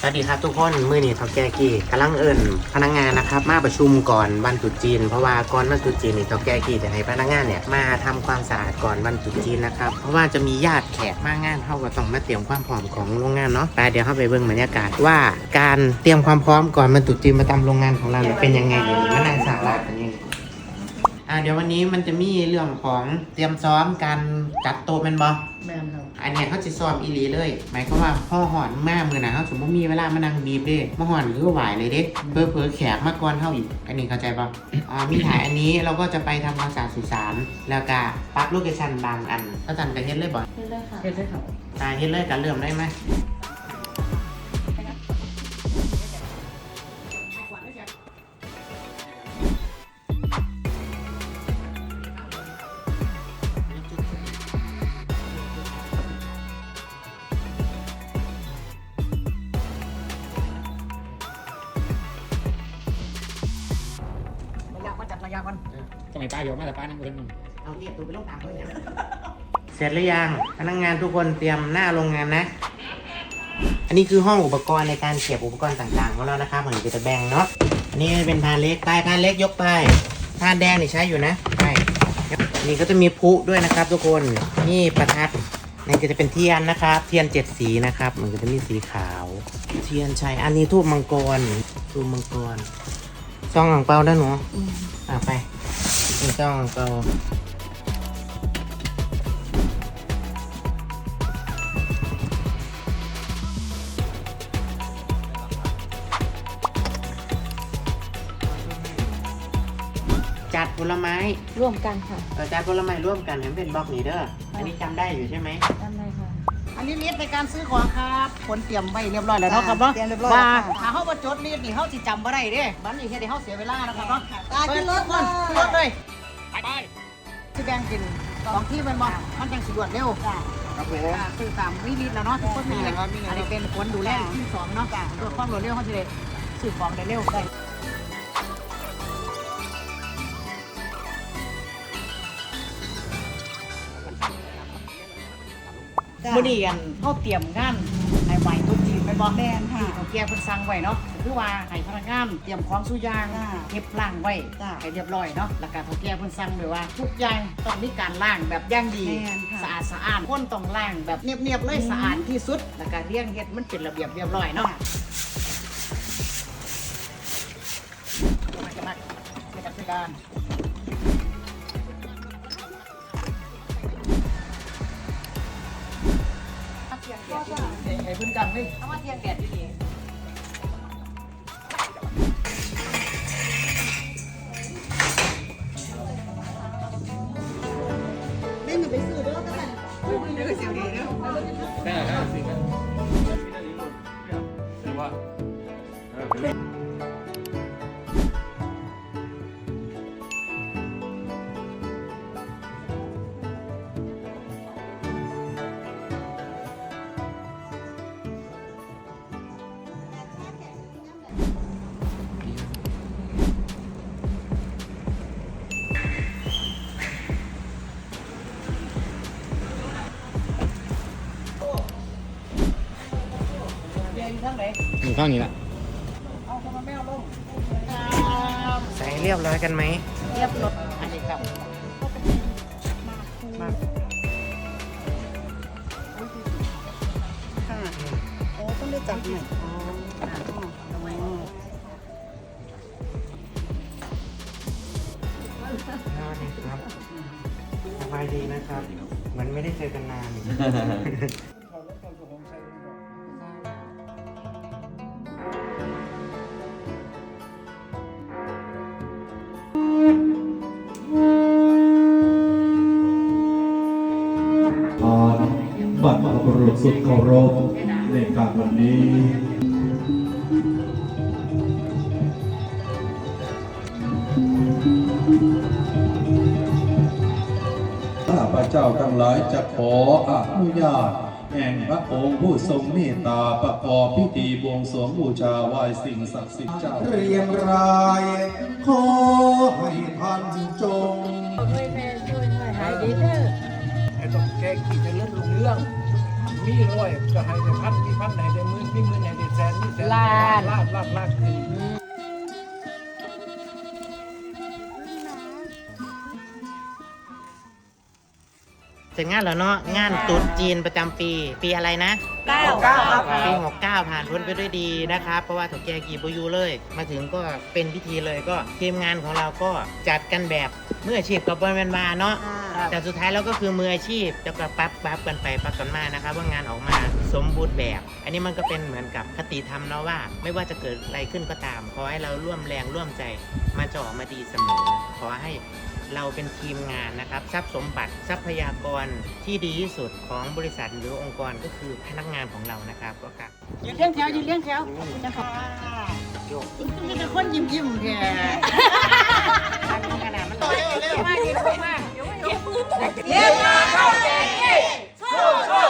สวัสดีครับทุกคนมือนี้ทอแกกี้กำลังเอิญพนักงานนะครับ มาประชุมก่อนวันตรุษจีน เพราะว่าก่อนวันตรุษจีนนี่ทอแกกี้จะให้พนักงานเนี่ยมาทำความสะอาดก่อนวันตรุษจีนนะครับเพราะว่าจะมีญาติแขกมางานเท่าก็ต้องมาเตรียมความพร้อมของโรงงานเนาะไปเดี๋ยวเข้าไปเบิ่งบรรยากาศว่าการเตรียมความพร้อมก่อนวันตรุษจีนมาทำโรงงานของเราเนี่ยเป็นยังไงมานั่งสาระกันยัง อ่าเดี๋ยววันนี้มันจะมีเรื่องของเตรียมซ้อมการจัดโต๊ะแมันบอแม่นครับอันเนี้ยเขาจะซ้อมอีหลีเลย หมายความว่าพ่อหอนแม่มือนะเขาสมมติมีเวลามานั่งบีบเด้มาหอนคือไหวเลยเด้เพื่อเพื่อแขกมาก่อนเท่าอีก อันนี้เข้าใจปะอ่ามีถ่ายอันนี้เราก็จะไปทำความสะอาดสุสานแล้วก็ปักโลเคชั่นบางอันถ้าทันกันเฮ็ดเลยบ่นี่เลยค่ะเฮ็ดได้ครับ ตายเฮ็ดเลยกันเริ่มได้ไหม สมัยป้าเดี๋ยวมาแต่ป้านั่งเล่นเอาเทียบตัวไปลงตามเพื่อนเสร็จหรือยังพนักงานทุกคนเตรียมหน้าโรงงานนะ อันนี้คือห้องอุปกรณ์ในการเก็บอุปกรณ์ต่างๆของเรานะครับเหมือนจะแบ่งเนาะอันนี้เป็นพานเล็กไปพานเล็กยกไปพานแดงนี่ใช้อยู่นะไปนี่ก็จะมีพลุด้วยนะครับทุกคนนี่ประทัดนี่ก็จะเป็นเทียนนะครับ เทียนเจ็ดสีนะครับ มันก็จะมีสีขาว เทียนชัยอันนี้ทูบมังกรทูบมังกรซองอ่างเปาด้านหนูอะไป นี่ซองอ่างเปาจัดผลไม้ร่วมกันค่ะเออจัดผลไม้ร่วมกันให้มันเป็นบล็อกนี้เด้ออันนี้จำได้อยู่ใช่ไหมด้านในค่ะ อันนี้ลิสต์ในการซื้อของครับคนเตรียมไว้เรียบร้อยแล้วเนาะครับเนาะเตรียมเรียบร้อยว่าแล้วค่ะถ้าเฮาบ่จดลิสต์นี่เฮาสิจำบ่ได้เด้บัดนี้เฮ็ดให้เฮาเสียเวลานะครับเนาะตาขึ้นรถเปิดเลยขึ้นรถเลย ไปไปสิแบ่งกินของที่มันบ่มันจังสิรวดเร็วครับผมอ่าคือตามวิลิตแล้วเนาะทุกคนมีครับมีครับอันนี้เป็นคนดูแลที่สองเนาะเพื่อความรวดเร็วเฮาสิได้ซื้อของได้เร็วได้มื่อนี้กันเขาเตรียมงานให้ไหวทุก ทีไปบอกแม่นค่ะเขาแก้เพิ่นสั่งไว้เนาะคือว่าให้พนักงานเตรียมของสุอยางจ้าเก็บล้างไว้จ้าให้เรียบร้อยเนาะแล้วก็เขาแก้เพิ่นสั่งไว้ว่า ทุกอย่างต้องมีการล้างแบบอย่างดีแม่นค่ะ สะอาดสะอาดคนต้องล้างแบบเนียบๆเลยสะอาดที่สุดแล้วก็เรียงเฮ็ดมันเป็นระเบียบเรียบร้อยเนาะ มากันมาในการจัดการ เพิ่นกันเลย เอามาเทียนแดดดีเล่นไปซื้อเด้อกันเด้อเสียวดีเด้อได้ได้สิครับคือว่า เรียนทั้งไหนอยู่ข้างนี้แหละเอาคนมาแมวลงใส่เรียบร้อยกันไหมเรียบร้อยอันนี้ครับมาค่ะโอ้ต้องได้จับหน่อยอ๋ออ๋อสวัสดีครับสบายดีนะครับเหมือนไม่ได้เจอกันนาน สุดเคารพในการวันนี้ข้าพเจ้าทั้งหลายจะขออนุญาตแห่งพระองค์ผู้ทรงเมตตาประกอบพิธีบวงสรวงบูชาไหว้สิ่งศักดิ์สิทธิ์เจ้าเรียงรายขอให้ท่านจงช่วยแม่ช่วยหน่อยหายดีเด้อไอ้ต้องแก้กี่จะเลื่อนลงเรื่อง มีร้อยก็ให้ได้พันมีพันให้ได้หมื่นมีหมื่นให้ได้แสนมีแสนล้าน ล้านล้านล้านขึ้นเสร็จงานแล้วเนาะงานตรุษจีนประจำปี ปีอะไรนะ เก้าเก้าครับ ปี69 ผ่านพ้นไปด้วยดีนะครับ เพราะว่าถูกแกกีบอยูเลย มาถึงก็เป็นพิธีเลยก็ทีมงานของเราก็จัดกันแบบมืออาชีพกับบอลแมนมาเนาะ แต่สุดท้ายแล้วก็คือมืออาชีพจะกระปั๊บปั๊บกันไปปั๊บกันมานะครับว่างานออกมาสมบูรณ์แบบ อันนี้มันก็เป็นเหมือนกับคติธรรมเนาะว่า ไม่ว่าจะเกิดอะไรขึ้นก็ตาม ขอให้เราร่วมแรงร่วมใจมาจะออกมาดีเสมอ ขอให้เราเป็นทีมงานนะครับ ทรัพย์สมบัติทรัพยากรที่ดีที่สุดของบริษัทหรือองค์กรก็คือพนักงานของเรานะครับ ก็กะยืนเลี้ยงแถวยืนเลี้ยงแถวขอบคุณนะคะมีแต่คนยิ้มยิ้มๆแท้ขนาดมันมากดีมากเยี่ยมมาก เข้าใจสู้สู้